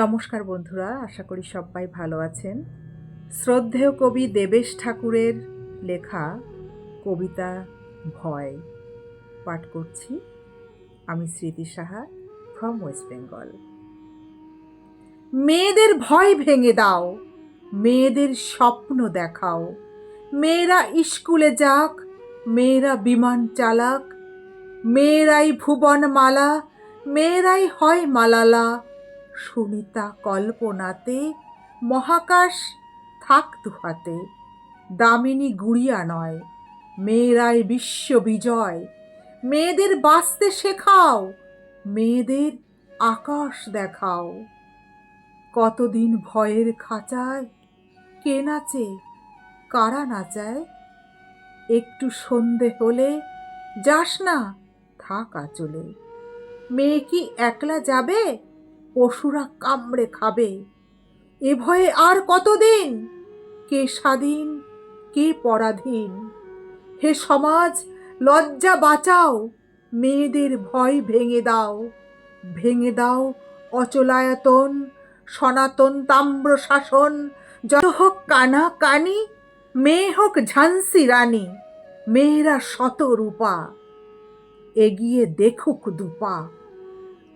নমস্কার বন্ধুরা, আশা করি সবাই ভালো আছেন। শ্রদ্ধেয় কবি দেবেশ ঠাকুরের লেখা কবিতা ভয় পাঠ করছি। আমি স্মৃতি সাহা ফ্রম ওয়েস্ট বেঙ্গল মেয়েদের ভয় ভেঙে দাও, মেয়েদের স্বপ্ন দেখাও। মেয়েরা স্কুলে যাক, মেয়েরা বিমান চালাক, মেয়েরাই ভুবন মালা মেয়েরাই হয় মালালা। সুনিতা কল্পনাতে মহাকাশ থাক হাতে দামিনী গুড়িয়া নয়, মেয়েরাই বিশ্ব বিজয়। মেয়েদের বাঁচতে শেখাও, মেয়েদের আকাশ দেখাও। কতদিন ভয়ের খাঁচায়, কে নাচে, কারা নাচায়? একটু সন্ধে হলে যাস না, থাক আচলে। মেয়ে কি একলা যাবে? পশুরা কামড়ে খাবে। এ ভয়ে আর কতদিন? কে স্বাধীন, কে পরাধীন? হে সমাজ, লজ্জা বাঁচাও, মেয়েদের ভয় ভেঙে দাও। ভেঙে দাও অচলায়তন, সনাতন তাম্র শাসন। যত হোক কানা কানি, মেয়ে হোক ঝান্সি রানী, মেয়েরা শত রূপা। এগিয়ে দেখুক দুপা।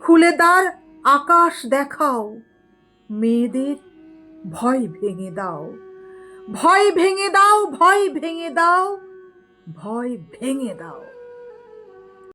খুলে দ্বার আকাশ দেখাও। মেয়েদের ভয় ভেঙে দাও। ভয় ভেঙে দাও, ভয় ভেঙে দাও, ভয় ভেঙে দাও।